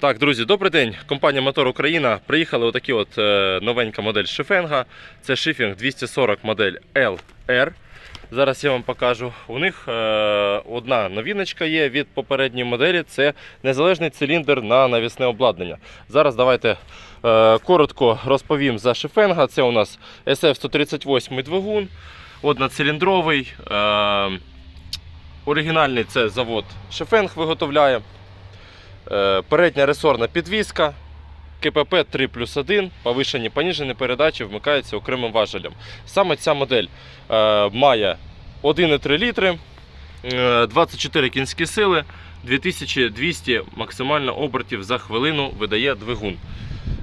Так, друзі, добрий день. Компанія Мотор Україна. Приїхали отакі от е, новенька модель шифенга. Це шифінг 240 модель LR. Зараз я вам покажу. У них е, одна новіночка є від попередньої моделі. Це незалежний циліндр на навісне обладнання. Зараз давайте е, коротко розповім за шифенга. Це у нас SF-138 двигун, одноциліндровий. Оригінальний це завод Шифенг виготовляє. Е, Передня ресорна підвіска, КПП 3 плюс 1, повишені поніжені передачі вмикаються окремим важелем. Саме ця модель е, має 1,3 літри, е, 24 кінські сили, 2200 максимально обертів за хвилину видає двигун.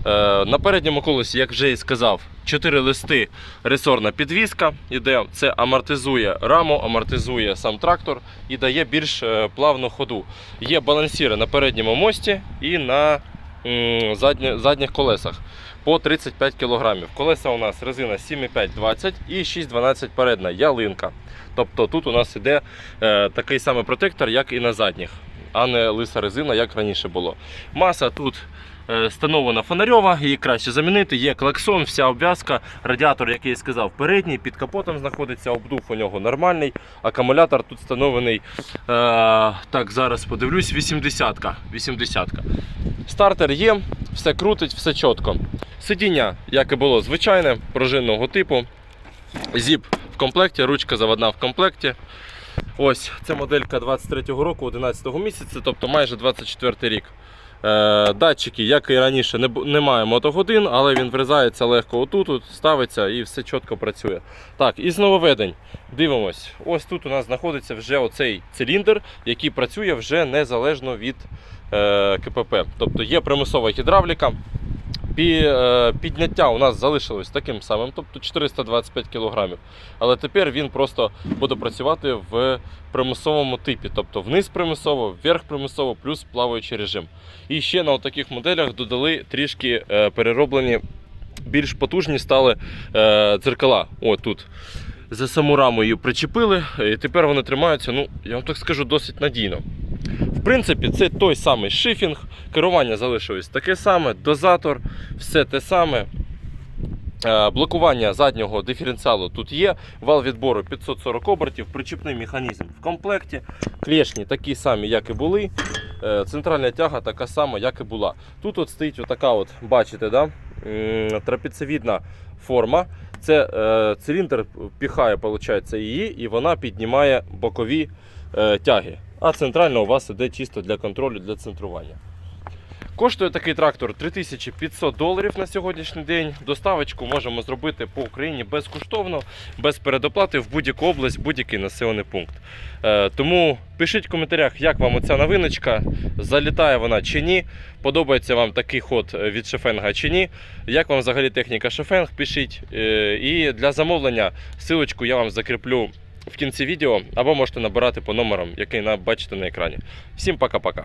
Е, На передньому колесі, як вже і сказав, 4 листи ресорна підвіска іде. Це амортизує раму, амортизує сам трактор і дає більш е, плавну ходу. Є балансіри на передньому мості і на задні, задніх колесах по 35 кг. Колеса у нас резина 7,5-20 і 6,12 передна ялинка. Тобто тут у нас іде е, такий самий протектор, як і на задніх, а не лиса резина, як раніше було. Маса тут е, встановлена фонарьова, її краще замінити. Є клаксон, вся обв'язка, радіатор, як я і сказав, передній, під капотом знаходиться, обдув у нього нормальний. Акумулятор тут встановлений. Е, так, зараз подивлюсь, 80-ка. 80-ка. Стартер є, все крутить, все чітко. Сидіння, як і було звичайне, пружинного типу. Зіп в комплекті, ручка заводна в комплекті. Ось це моделька 23-го року, 11-го місяця, тобто майже 24 рік. Е, датчики, як і раніше, не немає мотогодин, але він врізається легко отут, ставиться і все чітко працює. Так, із нововведень. Дивимось. Ось тут у нас знаходиться вже оцей циліндр, який працює вже незалежно від е, КПП. Тобто є примусова гідравліка. Пі, е, підняття у нас залишилось таким самим, тобто 425 кг. Але тепер він просто буде працювати в примусовому типі, тобто вниз примусово, вверх примусово, плюс плаваючий режим. І ще на таких моделях додали трішки е, перероблені, більш потужні стали е, дзеркала. О, тут. За саму раму її причепили, і тепер вони тримаються, ну, я вам так скажу, досить надійно. В принципі, це той самий шифінг, керування залишилось таке саме, дозатор, все те саме. Е, Блокування заднього диференціалу тут є, вал відбору 540 обертів, причіпний механізм в комплекті. Клешні такі самі, як і були. Е, Центральна тяга така сама, як і була. Тут от стоїть отака, от, бачите, да? трапецевідна форма. Це е, циліндр піхає, виходить, її, і вона піднімає бокові е, тяги. А центральна у вас іде чисто для контролю, для центрування. Коштує такий трактор 3500 доларів на сьогоднішній день. Доставочку можемо зробити по Україні безкоштовно, без передоплати в будь-яку область, будь-який населений пункт. Е, тому пишіть в коментарях, як вам оця новиночка, залітає вона чи ні. Подобається вам такий ход е, від Шефенга чи ні. Як вам взагалі техніка Шефенг, пишіть. Е, і для замовлення силочку я вам закріплю в кінці відео або можете набирати по номерам, який бачите на екрані. Всім пока-пока.